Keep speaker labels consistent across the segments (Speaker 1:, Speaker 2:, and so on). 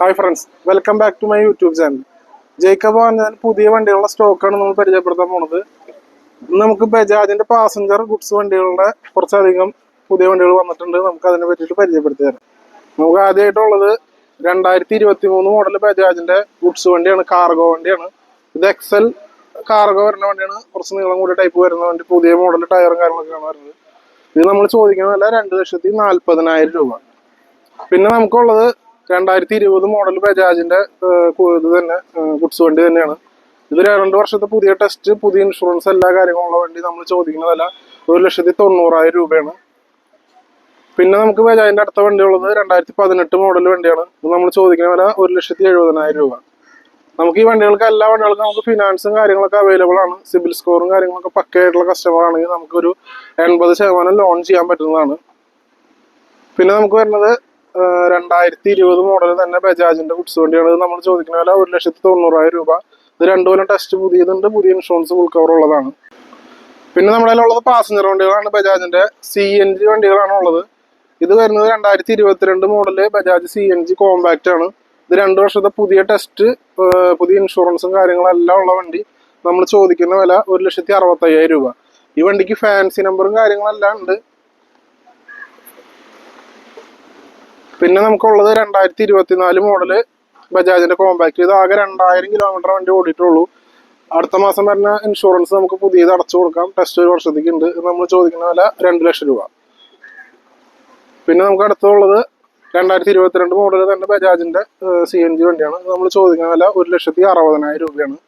Speaker 1: Hi friends welcome back to my YouTube channel Jacob ഞാൻ പുതിയ വണ്ടികളുടെ സ്റ്റോക്കാണ് നമ്മൾ പരിചയപ്പെടുത്താൻ പോണത്. ഇന്ന് നമുക്ക് ബജാജിന്റെ പാസഞ്ചർ ഗുഡ്സ് വണ്ടികളുടെ കുറച്ചധികം പുതിയ വണ്ടികൾ വന്നിട്ടുണ്ട്. നമുക്ക് അതിനെ പറ്റിയിട്ട് പരിചയപ്പെടുത്തി തരാം. നമുക്ക് ആദ്യമായിട്ടുള്ളത് രണ്ടായിരത്തി ഇരുപത്തി മൂന്ന് മോഡൽ ബജാജിന്റെ ഗുഡ്സ് വണ്ടിയാണ് കാർഗോ വണ്ടിയാണ്. ഇത് എക്സൽ കാർഗോ വരുന്ന വണ്ടിയാണ്. കുറച്ച് നീളം കൂടിയ ടൈപ്പ് വരുന്ന വണ്ടി പുതിയ മോഡൽ ടയറും കാര്യങ്ങളൊക്കെയാണ് വരുന്നത്. ഇത് നമ്മൾ ചോദിക്കുന്ന വില രണ്ട് ലക്ഷത്തി നാൽപ്പതിനായിരം രൂപ. പിന്നെ നമുക്കുള്ളത് രണ്ടായിരത്തി ഇരുപത് മോഡൽ ബജാജിന്റെ ഇത് തന്നെ ഗുഡ്സ് വണ്ടി തന്നെയാണ്. ഇത് രണ്ട് വർഷത്തെ പുതിയ ടെസ്റ്റ് പുതിയ ഇൻഷുറൻസ് എല്ലാ കാര്യങ്ങളുള്ള വണ്ടി നമ്മൾ ചോദിക്കുന്നതല്ല ഒരു ലക്ഷത്തി തൊണ്ണൂറായിരം രൂപയാണ്. പിന്നെ നമുക്ക് ബജാജിന്റെ അടുത്ത വണ്ടി ഉള്ളത് രണ്ടായിരത്തി പതിനെട്ട് മോഡൽ വണ്ടിയാണ്. ഇത് നമ്മൾ ചോദിക്കുന്ന വില ഒരു ലക്ഷത്തി എഴുപതിനായിരം രൂപ. നമുക്ക് ഈ വണ്ടികൾക്ക് എല്ലാ വണ്ടികൾക്കും നമുക്ക് ഫിനാൻസും കാര്യങ്ങളൊക്കെ അവൈലബിൾ ആണ്. സിബിൽ സ്കോറും കാര്യങ്ങളൊക്കെ പക്കയായിട്ടുള്ള കസ്റ്റമർ ആണെങ്കിൽ നമുക്കൊരു എൺപത് ശതമാനം ലോൺ ചെയ്യാൻ പറ്റുന്നതാണ്. പിന്നെ നമുക്ക് വരുന്നത് രണ്ടായിരത്തി ഇരുപത് മോഡൽ തന്നെ ബജാജിന്റെ ഗുഡ്സ് വണ്ടിയാണ്. നമ്മൾ ചോദിക്കുന്ന വില ഒരു ലക്ഷത്തി തൊണ്ണൂറായിരം രൂപ. ഇത് രണ്ടു കൊല്ലം ടെസ്റ്റ് പുതിയതുണ്ട് പുതിയ ഇൻഷുറൻസ് ഫുൾ കവർ ഉള്ളതാണ്. പിന്നെ നമ്മുടെ ഉള്ളത് പാസഞ്ചർ വണ്ടികളാണ് ബജാജിന്റെ സി എൻ ജി വണ്ടികളാണ് ഉള്ളത്. ഇത് വരുന്നത് രണ്ടായിരത്തി ഇരുപത്തിരണ്ട് model Bajaj C N G compact ആണ്. ഇത് രണ്ട് വർഷത്തെ പുതിയ ടെസ്റ്റ് പുതിയ ഇൻഷുറൻസും കാര്യങ്ങളും എല്ലാം ഉള്ള വണ്ടി. നമ്മൾ ചോദിക്കുന്ന വില ഒരു ലക്ഷത്തി അറുപത്തയ്യായിരം രൂപ. ഈ വണ്ടിക്ക് ഫാൻസി നമ്പറും കാര്യങ്ങളെല്ലാം ഉണ്ട്. പിന്നെ നമുക്കുള്ളത് രണ്ടായിരത്തി ഇരുപത്തിനാല് മോഡൽ ബജാജിന്റെ കോമ്പാക്ട് ഇത് ആകെ രണ്ടായിരം കിലോമീറ്റർ വണ്ടി ഓടിയിട്ടുള്ളൂ. അടുത്ത മാസം വരുന്ന ഇൻഷുറൻസ് നമുക്ക് പുതിയത് അടച്ചു കൊടുക്കാം. ടെസ്റ്റ് ഒരു വർഷത്തേക്ക് ഉണ്ട്. നമ്മൾ ചോദിക്കുന്ന വില രണ്ട് ലക്ഷം രൂപ. പിന്നെ നമുക്ക് അടുത്തുള്ളത് രണ്ടായിരത്തി ഇരുപത്തിരണ്ട് മോഡൽ തന്നെ ബജാജിന്റെ സി എൻ ജി വണ്ടിയാണ്. നമ്മൾ ചോദിക്കുന്ന വില ഒരു ലക്ഷത്തി അറുപതിനായിരം രൂപയാണ്.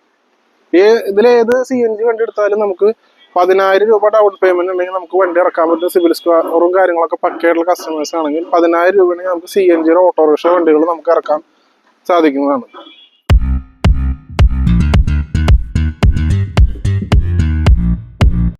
Speaker 1: ഈ ഇതിലേത് സി എൻ ജി വണ്ടി എടുത്താലും നമുക്ക് പതിനായിരം രൂപ ഡൗൺ പേയ്മെന്റ് ഉണ്ടെങ്കിൽ നമുക്ക് വണ്ടി ഇറക്കാൻ പറ്റുന്ന സിവിൽ സ്കോറും കാര്യങ്ങളൊക്കെ പക്കയായിട്ടുള്ള കസ്റ്റമേഴ്സ് ആണെങ്കിൽ പതിനായിരം രൂപയാണെങ്കിൽ നമുക്ക് സി എൻ ജിയുടെ ഓട്ടോറിക്ഷ വണ്ടികൾ നമുക്ക് ഇറക്കാൻ സാധിക്കുന്നതാണ്.